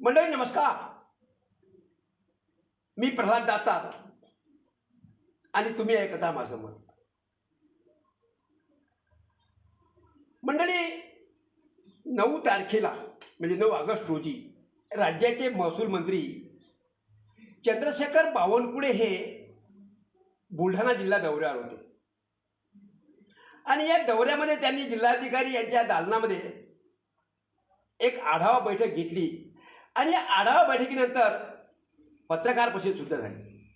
मंडळी नमस्कार. मी प्रल्हाद दातार आणि तुम्ही ऐकता माझं मत मंडळी नऊ तारखेला म्हणजे नऊ ऑगस्ट रोजी राज्याचे महसूल मंत्री चंद्रशेखर बावनकुळे हे बुलढाणा जिल्हा दौऱ्यावर होते. आणि या दौऱ्यामध्ये त्यांनी जिल्हाधिकारी यांच्या दालनामध्ये एक आढावा बैठक घेतली. आणि या आढावा बैठकीनंतर पत्रकार परिषद सुद्धा झाली.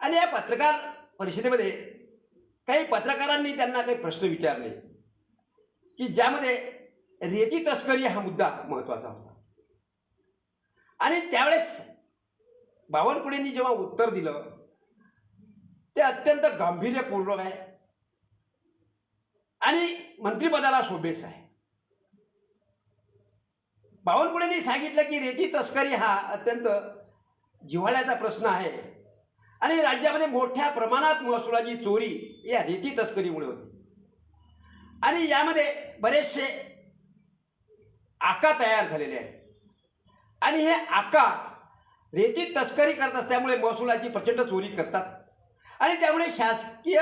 आणि या पत्रकार परिषदेमध्ये काही पत्रकारांनी त्यांना काही प्रश्न विचारले की ज्यामध्ये रेती तस्करी हा मुद्दा महत्त्वाचा होता. आणि त्यावेळेस बावनकुळेंनी जेव्हा उत्तर दिलं ते अत्यंत गांभीर्यपूर्वक आहे. आणि मंत्रिपदाला शोभेस आहे. बावनकुळेंनी सांगितलं की रेती तस्करी हा अत्यंत जिव्हाळ्याचा प्रश्न आहे. आणि राज्यामध्ये मोठ्या प्रमाणात महसुलाची चोरी या रेती तस्करीमुळे होती. आणि यामध्ये बरेचसे आका तयार झालेले आहेत. आणि हे आका रेती तस्करी करत असल्यामुळे महसुलाची प्रचंड चोरी करतात. आणि त्यामुळे शासकीय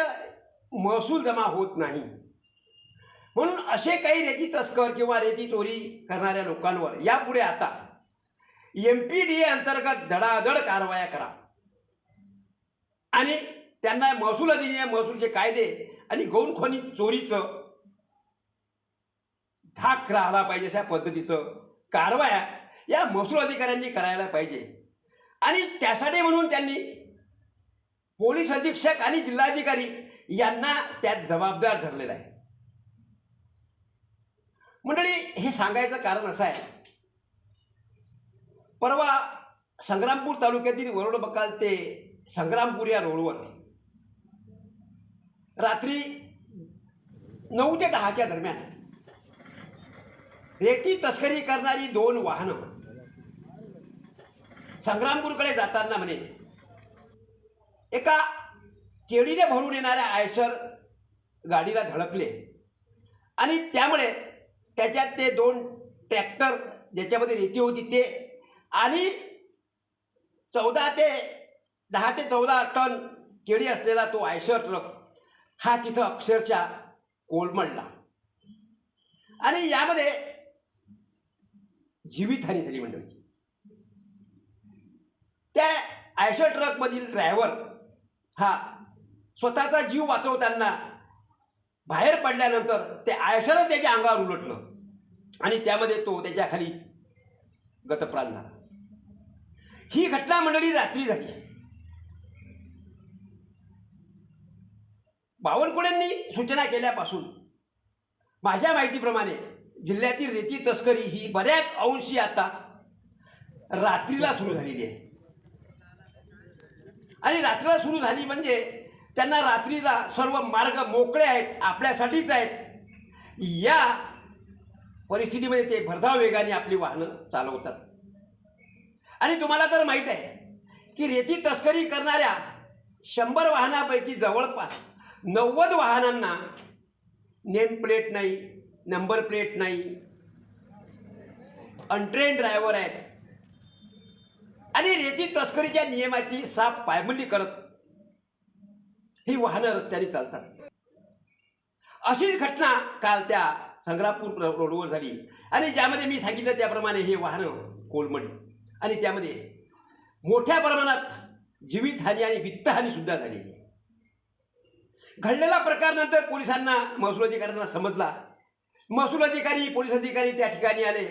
महसूल जमा होत नाही. म्हणून असे काही रेती तस्कर किंवा रेती चोरी करणाऱ्या लोकांवर यापुढे आता एम पी डी ए अंतर्गत धडाधड कारवाया करा. आणि त्यांना महसूल अधिनियम महसूलचे कायदे आणि गौणखोनी चोरीचं धाक राहिला पाहिजे अशा पद्धतीचं कारवाया या महसूल अधिकाऱ्यांनी करायला पाहिजे. आणि त्यासाठी म्हणून त्यांनी पोलीस अधीक्षक आणि जिल्हाधिकारी यांना त्यात जबाबदार धरलेला आहे. मंडळी हे सांगायचं कारण असं आहे. परवा संग्रामपूर तालुक्यातील वरुड बकाल ते संग्रामपूर या रोडवर रात्री नऊ ते दहाच्या दरम्यान रेती तस्करी करणारी दोन वाहनं संग्रामपूरकडे जाताना म्हणे एका केळीने भरून येणाऱ्या आयसर गाडीला धडकले आणि त्यामुळे त्याच्यात ते दोन ट्रॅक्टर ज्याच्यामध्ये रेती होती ते आणि चौदा ते दहा ते चौदा टन केळी असलेला तो आयशर ट्रक हा तिथं अक्षरशः कोलमडला आणि यामध्ये जीवितहानी झाली मंडळी. त्या आयशर ट्रकमधील ड्रायव्हर हा स्वतःचा जीव वाचवताना बाहेर पडल्यानंतर ते आयशानं त्याच्या अंगावर उलटलं. आणि त्यामध्ये तो त्याच्याखाली गतप्राण झाला. ही घटना मंडळी रात्री झाली. बावनकुळेंनी सूचना केल्यापासून माझ्या माहितीप्रमाणे जिल्ह्यातील रेती तस्करी ही बऱ्याच अंशी आता रात्रीला सुरू झालेली आहे. आणि रात्रीला सुरू झाली म्हणजे त्यांना रात्रीला सर्व मार्ग मोकळे आहेत आपल्यासाठीच आहेत. या परिस्थितीमध्ये ते भरधाव वेगाने आपली वाहनं चालवतात. आणि तुम्हाला तर माहीत आहे की रेती तस्करी करणाऱ्या शंभर वाहनापैकी जवळपास नव्वद वाहनांना नेम प्लेट नाही नंबर प्लेट नाही अनट्रेन ड्रायव्हर आहेत. आणि रेती तस्करीच्या नियमाची साफ पायमल्ली करत ही वाहनं रस्त्याने चालतात. अशी घटना काल त्या संग्रामपूर रोडवर झाली. आणि ज्यामध्ये मी सांगितलं त्याप्रमाणे हे वाहनं कोलमडली आणि त्यामध्ये मोठ्या प्रमाणात जीवितहानी आणि वित्तहानी सुद्धा झालेली घडलेला प्रकार नंतर पोलिसांना महसूल अधिकाऱ्यांना समजला. महसूल अधिकारी पोलीस अधिकारी त्या ठिकाणी आले.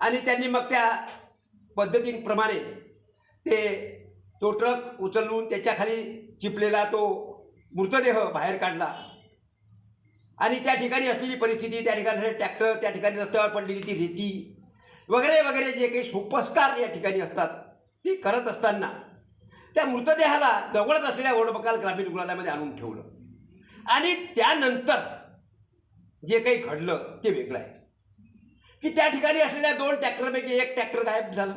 आणि त्यांनी मग त्या पद्धतींप्रमाणे ते तो ट्रक उचलून त्याच्याखाली चिपलेला तो मृतदेह बाहेर काढला. आणि त्या ठिकाणी असलेली परिस्थिती त्या ठिकाणी ट्रॅक्टर त्या ठिकाणी रस्त्यावर पडलेली ती रेती वगैरे वगैरे जे काही सोपस्कार या ठिकाणी असतात ते करत असताना त्या मृतदेहाला जवळच असलेल्या वडबकाल ग्रामीण रुग्णालयामध्ये आणून ठेवलं. आणि त्यानंतर जे काही घडलं ते वेगळं आहे. की त्या ठिकाणी असलेल्या दोन ट्रॅक्टरपैकी एक ट्रॅक्टर गायब झालं.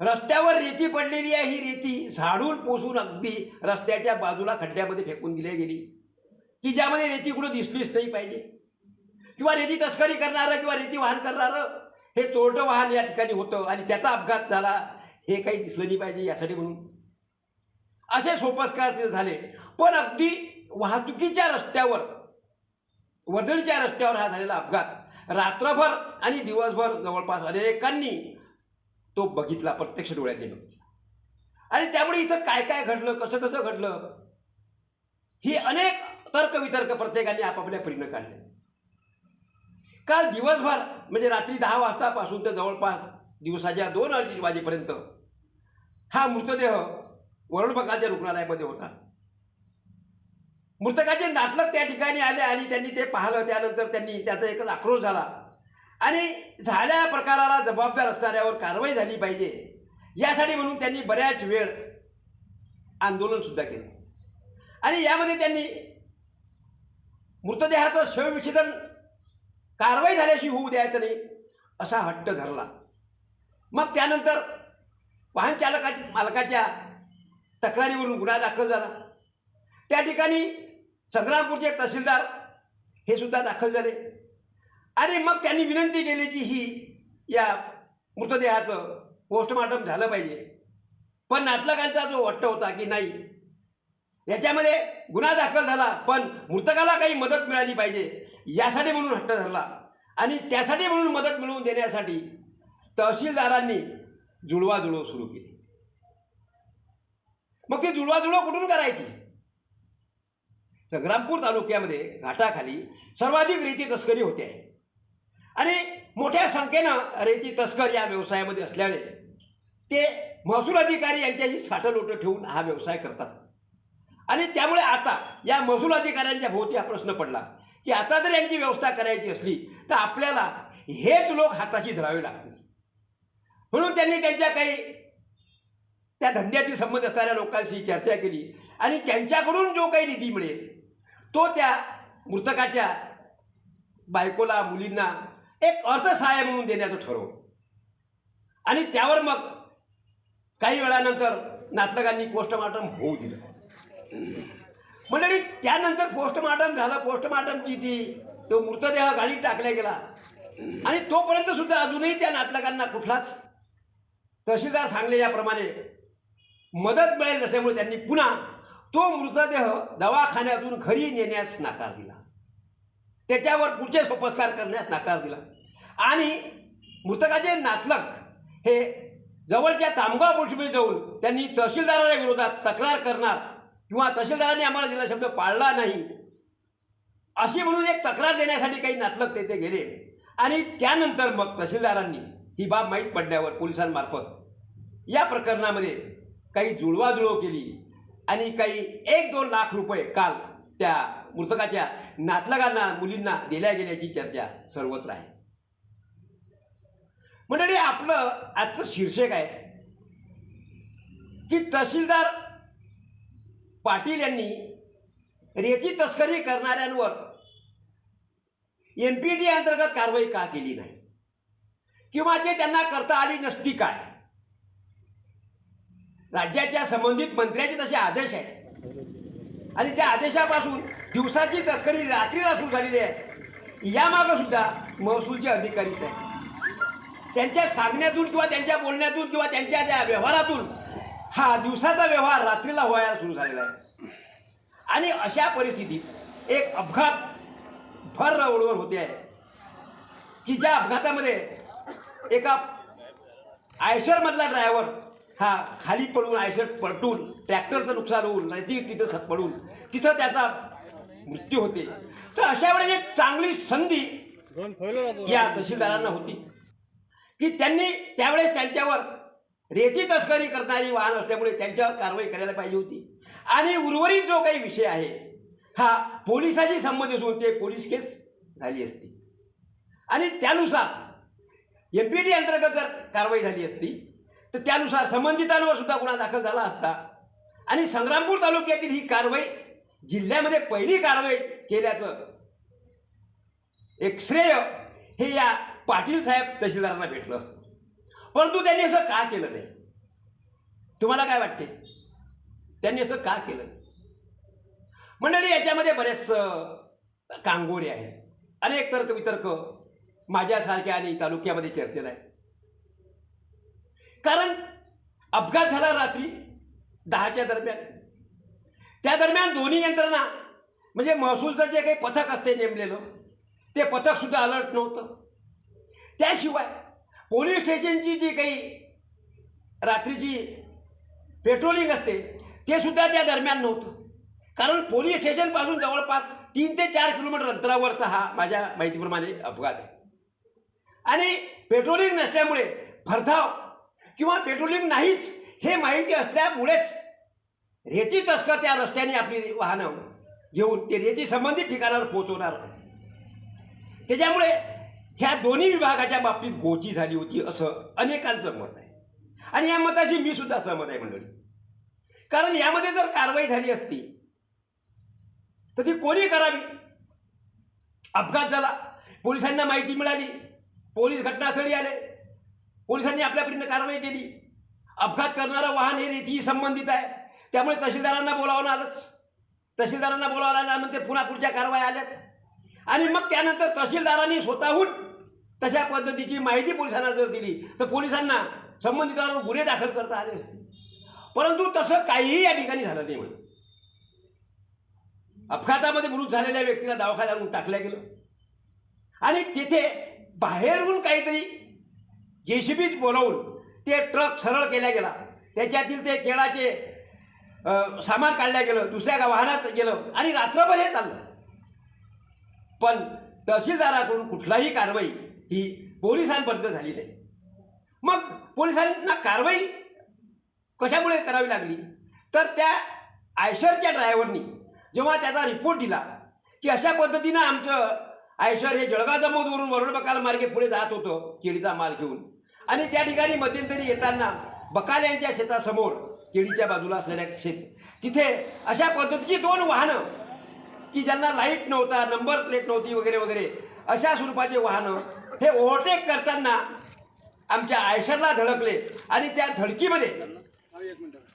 रस्त्यावर रेती पडलेली आहे ही रेती झाडून पोसून अगदी रस्त्याच्या बाजूला खड्ड्यामध्ये फेकून दिली गेली. की ज्यामध्ये रेती कुठं दिसलीच नाही पाहिजे. किंवा रेती तस्करी करणारं किंवा रेती वाहन करणारं हे चोरटं वाहन या ठिकाणी होतं आणि त्याचा अपघात झाला हे काही दिसलं नाही पाहिजे यासाठी म्हणून. असे सोपस्कार तिथे झाले. पण अगदी वाहतुकीच्या रस्त्यावर वर्दळीच्या रस्त्यावर हा झालेला अपघात. रात्रभर आणि दिवसभर जवळपास अनेकांनी तो बघितला प्रत्यक्ष डोळ्यांनी बघितला आणि त्यामुळे इथं काय काय घडलं कसं कसं घडलं? ही अनेक तर्कवितर्क प्रत्येकाने आपापल्या परीनं काढले. काल दिवसभर म्हणजे रात्री दहा वाजतापासून तर जवळपास दिवसाच्या दोन अडीच वाजेपर्यंत हा मृतदेह वरुणबकाच्या रुग्णालयामध्ये होता. मृतकाचे नातलग त्या ठिकाणी आले आणि त्यांनी ते पाहिलं. त्यानंतर त्यांनी त्याचा एकच आक्रोश झाला. आणि झाल्या प्रकाराला जबाबदार असणाऱ्यावर कारवाई झाली पाहिजे. यासाठी म्हणून त्यांनी बऱ्याच वेळ आंदोलनसुद्धा केलं. आणि यामध्ये त्यांनी मृतदेहाचं शवविच्छेदन कारवाई झाल्याशी होऊ द्यायचं नाही असा हट्ट धरला. मग त्यानंतर वाहन चालका मालकाच्या तक्रारीवरून गुन्हा दाखल झाला. त्या ठिकाणी संग्रामपूरचे तहसीलदार हे सुद्धा दाखल झाले. आणि मग त्यांनी विनंती केली की ही या मृतदेहाचं पोस्टमार्टम झालं पाहिजे. पण नातलगांचा जो वट्ट होता की नाही याच्यामध्ये गुन्हा दाखल झाला पण मृतकाला काही मदत मिळाली पाहिजे यासाठी म्हणून हट्ट धरला. आणि त्यासाठी म्हणून मदत मिळवून देण्यासाठी तहसीलदारांनी जुळवाजुळव सुरू केली. मग ती जुळवाजुळव कुठून करायची? संग्रामपूर तालुक्यामध्ये घाटाखाली सर्वाधिक रीती तस्करी होते. आहे आणि मोठ्या संख्येनं रेती तस्कर या व्यवसायामध्ये असल्याने ते महसूल अधिकारी यांच्याशी साठलोटं ठेवून हा व्यवसाय करतात. आणि त्यामुळे आता या महसूल अधिकाऱ्यांच्या भोवती हा प्रश्न पडला की आता जर यांची व्यवस्था करायची असली तर आपल्याला हेच लोक हाताशी धरावे लागतील. म्हणून त्यांनी त्यांच्या काही त्या धंद्यातील संबंध असणाऱ्या लोकांशी चर्चा केली आणि त्यांच्याकडून जो काही निधी मिळेल तो त्या मृतकाच्या बायकोला मुलींना एक अर्थसहाय्य म्हणून देण्याचं ठरवलं. आणि त्यावर मग काही वेळानंतर नातलगांनी पोस्टमार्टम होऊ दिलं. मंडळी त्यानंतर पोस्टमार्टम झालं. पोस्टमार्टमची ती तो मृतदेह गाडीत टाकला गेला. आणि तोपर्यंत सुद्धा अजूनही त्या नातलगांना कुठलाच तहसीलदार सांगले याप्रमाणे मदत मिळेल नसल्यामुळे त्यांनी पुन्हा तो मृतदेह दवाखान्यातून घरी नेण्यास नकार दिला. त्याच्यावर पुढचे सोपस्कार करण्यास नकार दिला. आणि मृतकाचे नातलक हे जवळच्या तामगाव पोलीस जाऊन त्यांनी तहसीलदाराच्या विरोधात तक्रार करणार किंवा तहसीलदारांनी आम्हाला दिला शब्द पाळला नाही अशी म्हणून एक तक्रार देण्यासाठी काही नातलक तेथे गेले. आणि त्यानंतर मग तहसीलदारांनी ही बाब माहीत पडल्यावर पोलिसांमार्फत या प्रकरणामध्ये काही जुळवाजुळव केली आणि काही एक दोन लाख रुपये काल त्या मृतकाच्या नातलगांना मुलींना दिल्या गेल्याची चर्चा सर्वत्र आहे. मंडळी आपलं आजचं शीर्षक आहे की तहसीलदार पाटील यांनी रेती तस्करी करणाऱ्यांवर एम पी डी अंतर्गत कारवाई का केली नाही? किंवा ते त्यांना करता आली नसती काय? राज्याच्या संबंधित मंत्र्याचे तसे आदेश आहेत. आणि त्या आदेशापासून दिवसाची तस्करी रात्रीला सुरू झालेली आहे. यामागं सुद्धा महसूलचे अधिकारीच आहेत. त्यांच्या सांगण्यातून किंवा त्यांच्या बोलण्यातून किंवा त्यांच्या त्या व्यवहारातून हा दिवसाचा व्यवहार रात्रीला व्हायला सुरू झालेला आहे. आणि अशा परिस्थितीत एक अपघात भर रोडवर होते आहे. की ज्या अपघातामध्ये एका आयशरमधला ड्रायव्हर हा खाली पडून आयशर पलटून ट्रॅक्टरचं नुकसान होऊन नैतिक तिथं स- पडून तिथं त्याचा मृत्यू होते. तर अशा वेळेस एक चांगली संधी या तहसीलदारांना होती. की त्यांनी त्यावेळेस त्यांच्यावर रेती तस्करी करणारी वाहन असल्यामुळे त्यांच्यावर कारवाई करायला पाहिजे होती. आणि उर्वरित जो काही विषय आहे हा पोलिसाशी संबंधित असून ते पोलीस केस झाली असती. आणि त्यानुसार एम पी डी अंतर्गत जर कारवाई झाली असती तर त्यानुसार संबंधितांवर सुद्धा गुन्हा दाखल झाला असता. आणि संग्रामपूर तालुक्यातील ही कारवाई जिल्ह्यामध्ये पहिली कारवाई केल्याचं एक श्रेय हे या पाटील साहेब तहसीलदारांना भेटलं असतं. परंतु त्यांनी असं का केलं नाही? तुम्हाला काय वाटते? त्यांनी असं का केलं नाही? मंडळी याच्यामध्ये बरेच कांगोरे आहेत. अनेक तर्क वितर्क माझ्यासारख्या आणि तालुक्यामध्ये चर्चेला आहे कारण अपघात झाला रात्री दहाच्या दरम्यान. त्या दरम्यान दोन्ही यंत्रणा म्हणजे महसूलचं जे काही पथक असते नेमलेलं ते पथकसुद्धा अलर्ट नव्हतं. त्याशिवाय पोलीस स्टेशनची जी काही रात्रीची पेट्रोलिंग असते ते सुद्धा त्या दरम्यान नव्हतं. कारण पोलीस स्टेशनपासून जवळपास तीन ते चार किलोमीटर अंतरावरचा हा माझ्या माहितीप्रमाणे अपघात आहे. आणि पेट्रोलिंग नसल्यामुळे भरधाव किंवा पेट्रोलिंग नाहीच हे माहिती असल्यामुळेच रेती तस्कर त्या रस्त्याने आपली वाहनं घेऊन ते रेती संबंधित ठिकाणावर पोहोचवणार. त्याच्यामुळे ह्या दोन्ही विभागाच्या बाबतीत गोची झाली होती असं अनेकांचं मत आहे. आणि या मताशी मी सुद्धा सहमत आहे मंडळी. कारण यामध्ये जर कारवाई झाली असती तर ती कोणी करावी? अपघात झाला पोलिसांना माहिती मिळाली पोलीस घटनास्थळी आले पोलिसांनी आपल्यापर्यंत कारवाई केली. अपघात करणारं वाहन हे रेतीशी संबंधित आहे. त्यामुळे तहसीलदारांना बोलावणं आलंच तहसीलदारांना बोलावं आलं ते पुन्हा पुढच्या कारवाई आल्याच आणि मग त्यानंतर तहसीलदारांनी स्वतःहून तशा पद्धतीची माहिती पोलिसांना जर दिली तर पोलिसांना संबंधितांवर गुन्हे दाखल करता आले असते. परंतु तसं काहीही या ठिकाणी झालं नाही म्हणून. अपघातामध्ये मृत झालेल्या व्यक्तीला दवाखान्यात टाकलं गेलं. आणि तिथे बाहेरून काहीतरी जेसीबीच बोलवून ते ट्रक सरळ केला गेला. त्याच्यातील ते केळाचे सामान काढल्या गेलं दुसऱ्या वाहनात गेलं आणि रात्रभर हे चाललं. पण तहसीलदाराकडून कुठलाही कारवाई ही पोलिसांपर्यंत झाली नाही. मग पोलिसांना कारवाई कशामुळे करावी लागली? तर त्या आयशरच्या ड्रायव्हरनी जेव्हा त्याचा रिपोर्ट दिला की अशा पद्धतीनं आमचं आयशर हे जळगाव जमोदवरून वरुड बकाल मार्गे पुढे जात होतं केळीचा माल घेऊन. आणि त्या ठिकाणी मध्यंतरी येताना बकाल यांच्या शेतासमोर केळीच्या बाजूला असलेल्या शेत तिथे अशा पद्धतीची दोन वाहनं की ज्यांना लाइट नव्हता नंबर प्लेट नव्हती वगैरे वगैरे अशा स्वरूपाचे वाहनं हे ओव्हरटेक करताना आमच्या आयशरला धडकले आणि त्या धडकीमध्ये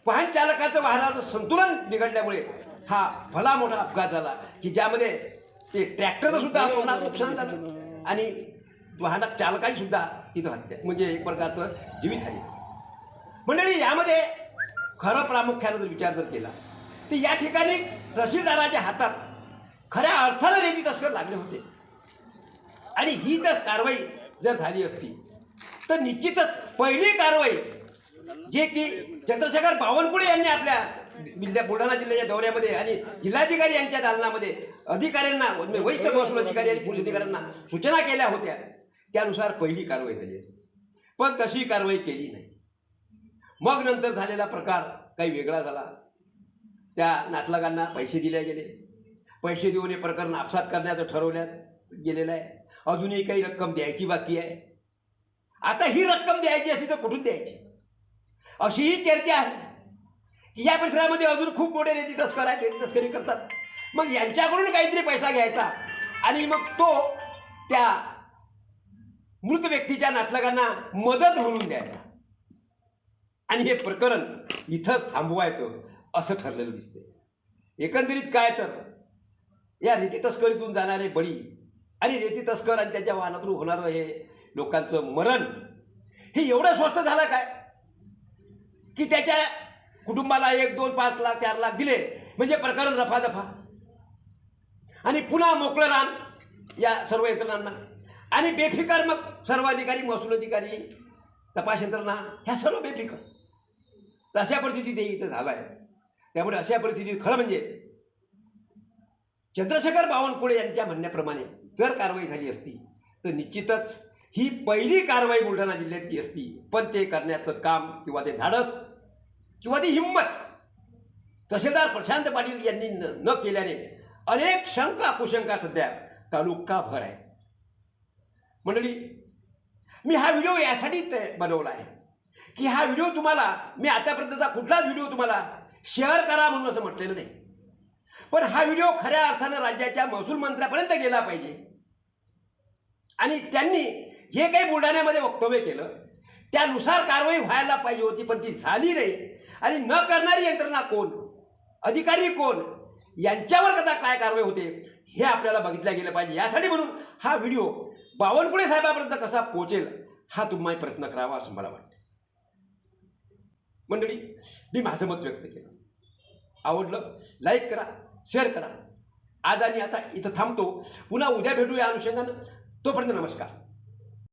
वाहन चालकाचं वाहनाचं संतुलन बिघडल्यामुळे हा भला मोठा अपघात झाला की ज्यामध्ये ते ट्रॅक्टरचं सुद्धा नुकसान झालं. आणि वाहनात चालकाही सुद्धा तिथं हत्या. म्हणजे एक प्रकारचं जीवितहानी मंडळी यामध्ये खरं प्रामुख्यानं जर विचार जर केला तर या ठिकाणी तहसीलदाराच्या हातात खऱ्या अर्थानं रेती तस्कर लागले होते. आणि ही जर कारवाई जर झाली असती तर निश्चितच पहिली कारवाई जे की चंद्रशेखर बावनकुळे यांनी आपल्या जिल्ह्या बुलढाणा जिल्ह्याच्या दौऱ्यामध्ये आणि जिल्हाधिकारी यांच्या दालनामध्ये अधिकाऱ्यांना म्हणजे वरिष्ठ महसूल अधिकारी आणि पोलीस अधिकाऱ्यांना सूचना केल्या होत्या. त्यानुसार पहिली कारवाई झाली असती. पण तशी कारवाई केली नाही. मग नंतर झालेला प्रकार काही वेगळा झाला. त्या नातलगांना पैसे दिले गेले. पैसे देऊन हे प्रकरण आपसात करण्याचं ठरवण्यात गेलेलं आहे. अजूनही काही रक्कम द्यायची बाकी आहे. आता ही रक्कम द्यायची असली तर कुठून द्यायची? अशीही चर्चा आहे. की या परिसरामध्ये अजून खूप मोठे रेती तस्कर आहेत रेती तस्करी करतात. मग यांच्याकडून काहीतरी पैसा घ्यायचा. आणि मग तो त्या मृत व्यक्तीच्या नातलगांना मदत म्हणून द्यायचा. आणि हे प्रकरण इथंच थांबवायचं असं ठरलेलं दिसते एकंदरीत काय तर या रेती तस्करीतून जाणारे बळी आणि रेती तस्कर आणि त्याच्या वाहनातून होणारं हे लोकांचं मरण हे एवढं स्वस्त झालं काय? की त्याच्या कुटुंबाला एक दोन पाच लाख चार लाख दिले म्हणजे प्रकरण रफादफा. आणि पुन्हा मोकळं रान या सर्व यंत्रणांना आणि बेफिकार मग सर्व अधिकारी महसूल अधिकारी तपास यंत्रणा ह्या सर्व बेफिकर. तर अशा परिस्थितीत हे इथं झालं आहे त्यामुळे अशा परिस्थितीत खरं म्हणजे चंद्रशेखर बावनकुळे यांच्या म्हणण्याप्रमाणे जर कारवाई झाली असती तर निश्चितच ही पहिली कारवाई बुलढाणा जिल्ह्यातली असती. पण ते करण्याचं काम किंवा ते धाडस किंवा ती हिंमत तहसीलदार प्रशांत पाटील यांनी न न केल्याने अनेक शंका कुशंका सध्या तालुकाभर आहे मंडळी मी हा व्हिडिओ यासाठी ते- बनवला आहे. की हा व्हिडिओ तुम्हाला मी आतापर्यंतचा कुठलाच व्हिडिओ तुम्हाला शेअर करा म्हणून असं म्हटलेलं नाही. पण हा व्हिडिओ खऱ्या अर्थानं राज्याच्या महसूल मंत्र्यापर्यंत गेला पाहिजे. आणि त्यांनी जे काही बुलढाण्यामध्ये वक्तव्य केलं त्यानुसार कारवाई व्हायला पाहिजे होती पण ती झाली नाही. आणि न करणारी यंत्रणा कोण? अधिकारी कोण? यांच्यावर कदा काय कारवाई होते हे आपल्याला बघितलं गेलं पाहिजे. यासाठी म्हणून हा व्हिडिओ बावनकुळे साहेबापर्यंत कसा पोहोचेल हा तुम्हाला प्रयत्न करावा असं मला वाटतं. मंडळी मी माझं मत व्यक्त केलं. आवडलं? लाईक करा शेअर करा. आज आणि आता इथं थांबतो. पुन्हा उद्या भेटूया अनुषंगानं. तोपर्यंत नमस्कार.